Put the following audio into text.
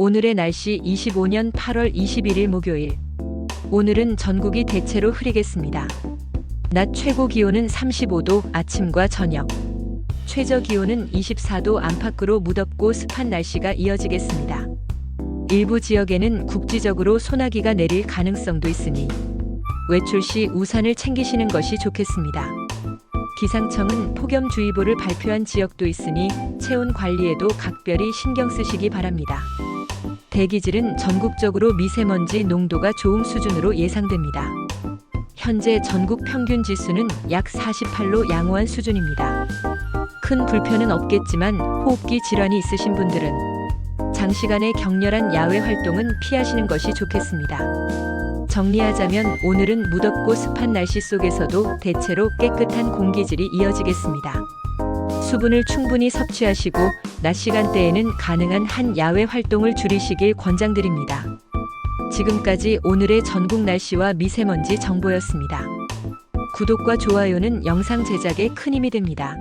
오늘의 날씨 25년 8월 21일 목요일. 오늘은 전국이 대체로 흐리겠습니다. 낮 최고 기온은 35도 아침과 저녁. 최저 기온은 24도 안팎으로 무덥고 습한 날씨가 이어지겠습니다. 일부 지역에는 국지적으로 소나기가 내릴 가능성도 있으니 외출 시 우산을 챙기시는 것이 좋겠습니다. 기상청은 폭염주의보를 발표한 지역도 있으니 체온 관리에도 각별히 신경 쓰시기 바랍니다. 대기질은 전국적으로 미세먼지 농도가 좋음 수준으로 예상됩니다. 현재 전국 평균 지수는 약 48로 양호한 수준입니다. 큰 불편은 없겠지만 호흡기 질환이 있으신 분들은 장시간의 격렬한 야외 활동은 피하시는 것이 좋겠습니다. 정리하자면 오늘은 무덥고 습한 날씨 속에서도 대체로 깨끗한 공기질이 이어지겠습니다. 수분을 충분히 섭취하시고 낮 시간대에는 가능한 한 야외 활동을 줄이시길 권장드립니다. 지금까지 오늘의 전국 날씨와 미세먼지 정보였습니다. 구독과 좋아요는 영상 제작에 큰 힘이 됩니다.